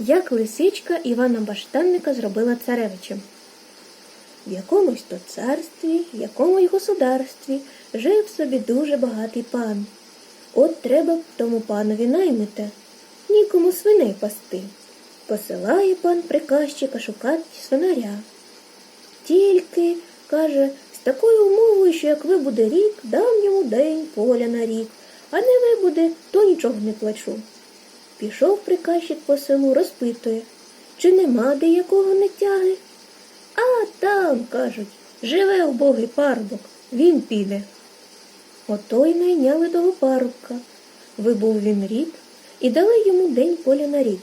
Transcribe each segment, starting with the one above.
як лисичка Івана Баштанника зробила царевичем. В якомусь то царстві, в якомусь государстві жив собі дуже багатий пан. От треба б тому панові наймита, нікому свиней пасти. Посилає пан приказчика шукати свинаря. Тільки, каже, з такою умовою, що як вибуде рік, дам йому день поля на рік, а не вибуде, то нічого не плачу. Пішов приказчик по селу, розпитує, чи нема де якого не тяги. А там, кажуть, живе убогий парубок, він піде. Ото й найняли того парубка. Вибув він рік і дали йому день поля на рік.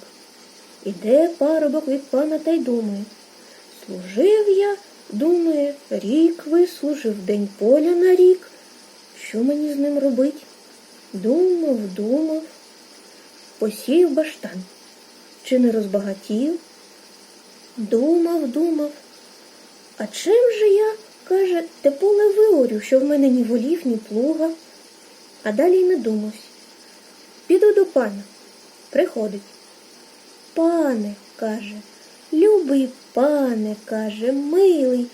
Іде парубок від пана та й думає. Служив я, думає, рік вислужив день поля на рік. Що мені з ним робить? Думав, думав, посів баштан. Чи не розбагатів? Думав, думав. А чим же я, каже, те поле виорю, що в мене ні волів, ні плуга? А далі й не думався. Піду до пана. Приходить. Пане, каже, любий пане, каже, милий,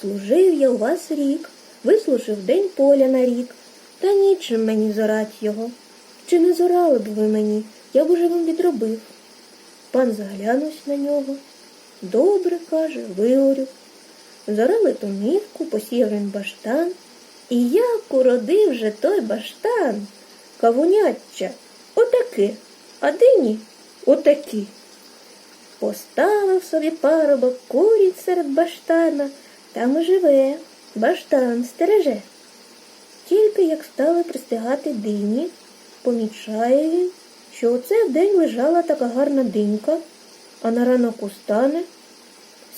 служив я у вас рік, вислужив день поля на рік, та нічим мені зорать його. Чи не зорали б ви мені, я б уже вам відробив. Пан заглянувся на нього. Добре, каже, виорю. Зорали томівку, посіяв він баштан. І як уродив же той баштан, кавуняча, отаки, а дині отакі. Поставив собі парубок курінь серед баштана, там і живе, баштан стереже. Тільки як стали пристигати дині, помічає він, що оце в день лежала така гарна динька, а на ранок устане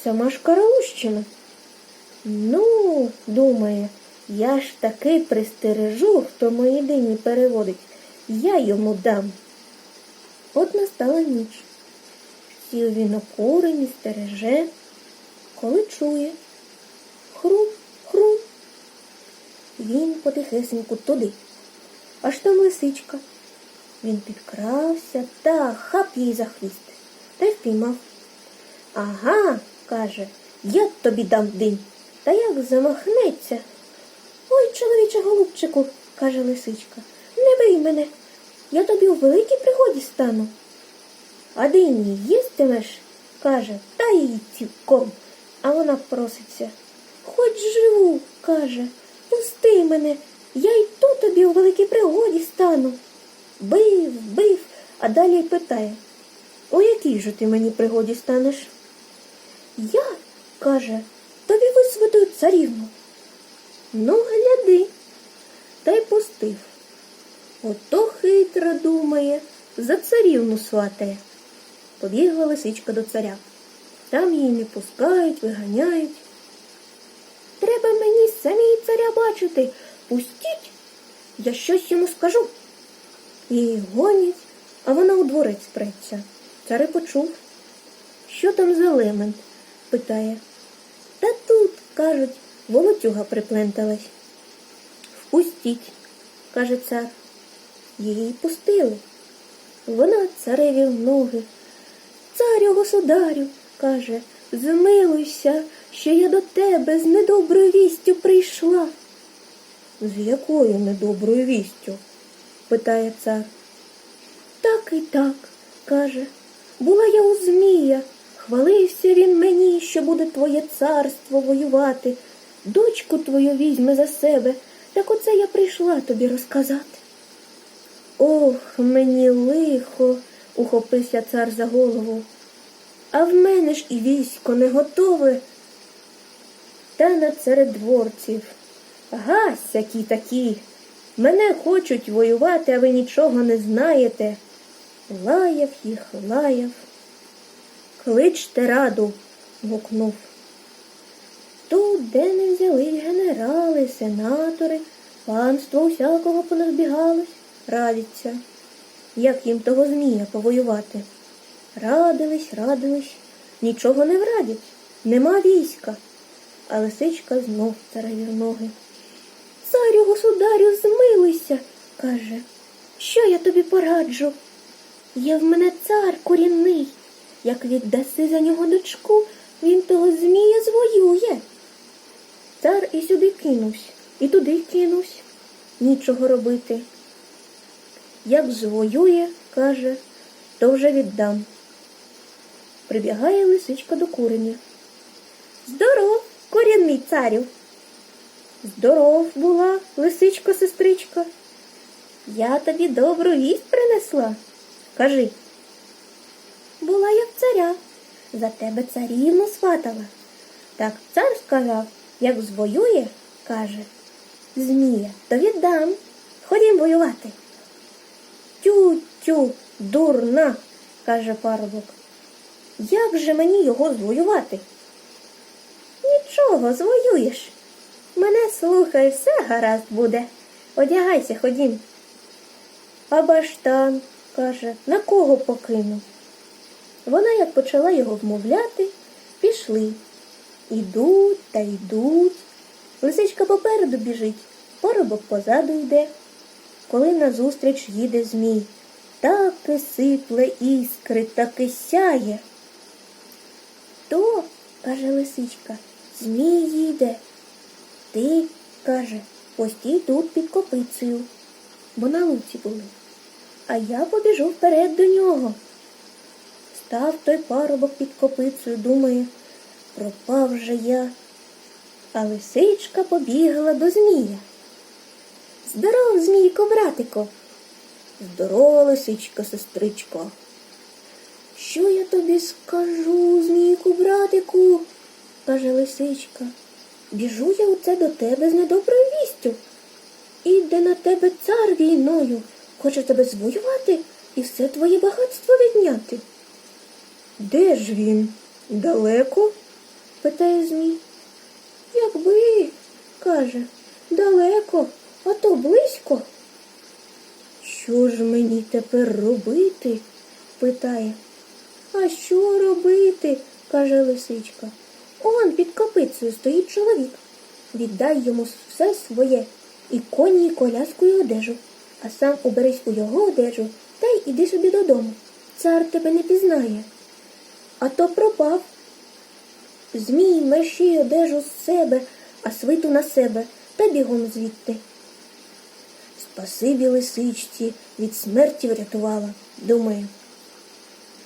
сама ж караущина. Ну, думає, я ж таки пристережу, хто мої дині переводить, я йому дам. От настала ніч. Сів він окурений, стереже, коли чує. Хрум. Він потихесеньку туди. Аж там лисичка. Він підкрався та хап їй за хвіст та й впіймав. Ага, каже, я тобі дам день. Та як замахнеться. Ой, чоловіче голубчику, каже лисичка, не бий мене. Я тобі у великій пригоді стану. А дині їстимеш? каже, та її цілком. А вона проситься. Хоч живу, каже, пусти мене, я й то тобі у великій пригоді стану. Бив, бив, а далі питає. У якій же ти мені пригоді станеш? Я, каже, тобі висвятую царівну. Ну, гляди, та й пустив. Ото хитро думає, за царівну сватає. Побігла лисичка до царя. Там її не пускають, виганяють. Треба мені самій царя бачити. Пустіть, я щось йому скажу. Її гонять, а вона у дворець преться. Цар і почув. Що там за лемент? питає. Та тут, кажуть, волотюга припленталась. Впустіть, каже цар. Її пустили. Вона цареві в ноги. Царю государю, каже, змилуйся, що я до тебе з недоброю вістю прийшла. З якою недоброю вістю? Питає цар. Так і так, каже, була я у Змія. Хвалився він мені, що буде твоє царство воювати. Дочку твою візьме за себе, так оце я прийшла тобі розказати. Ох, мені лихо, ухопився цар за голову. А в мене ж і військо не готове. Та на царедворців. Гась, які такі. Мене хочуть воювати, а ви нічого не знаєте. Лаяв їх, лаяв. Кличте раду, гукнув. Тут, де не взялись генерали, сенатори, панство усякого поназбігалось, радяться, як їм того змія повоювати. Радились, радились, нічого не врадять, нема війська. А лисичка знов цареві в ноги. Государю, змилуйся, каже. Що я тобі пораджу? Є в мене цар корінний, як віддаси за нього дочку, він того змія звоює. Цар і сюди кинувся, і туди кинувся. Нічого робити. Як звоює, каже, то вже віддам. Прибігає лисичка до куреня. Здоров, корінний царю. Здоров була, лисичко сестричко. Я тобі добру вість принесла. Кажи. Була я в царя, за тебе царівну сватала. Так цар сказав, як звоює, каже, Змія, то віддам. Ходім воювати. Тю-тю, дурна, каже парубок. Як же мені його звоювати? Нічого, звоюєш. Мене слухай, все гаразд буде. Одягайся, ходім. А баштан, каже, на кого покину? Вона, як почала його вмовляти, пішли. Ідуть та йдуть. Лисичка попереду біжить, поробок позаду йде. Коли назустріч їде змій, так і сипле іскри, так і сяє. То, каже лисичка, змій їде. Ти, каже, постій тут під копицею, бо на луці були. А я побіжу вперед до нього. Став той парубок під копицею, думає, пропав же я. А лисичка побігла до змія. Здоров, змійко, братико. Здорова, лисичка, сестричко. Що я тобі скажу, змійку, братику? каже лисичка. Біжу я оце до тебе з недоброю вістю. Іде на тебе цар війною, хоче тебе звоювати і все твоє багатство відняти. Де ж він? Далеко? питає Змій. Якби, каже, далеко, а то близько. Що ж мені тепер робити? питає. А що робити? каже лисичка. Он під копицею стоїть чоловік. Віддай йому все своє і коні, і коляску, і одежу, а сам уберись у його одежу та й іди собі додому. Цар тебе не пізнає. А то пропав. Змій мерщій одежу з себе, а свиту на себе та бігом звідти. Спасибі лисичці, від смерті врятувала, думає.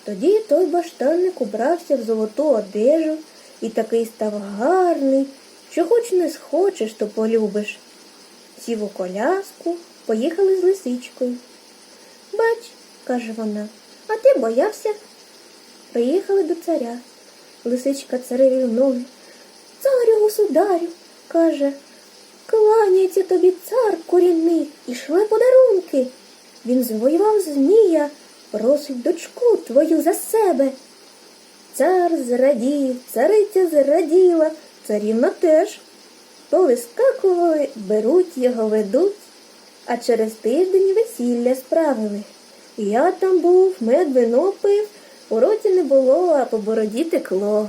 Тоді той баштанник убрався в золоту одежу і такий став гарний, що хоч не схочеш, то полюбиш. Сів у коляску, поїхали з лисичкою. Бач, каже вона, а ти боявся? Приїхали до царя. Лисичка цареві ноги. Царю, государю, каже, кланяється тобі цар корінний і шле подарунки. Він звоював змія, просить дочку твою за себе. Цар зрадів, цариця зраділа, царівна теж. Повискакували, беруть його, ведуть, а через тиждень весілля справили. Я там був, мед вино пив, у роті не було, а по бороді текло.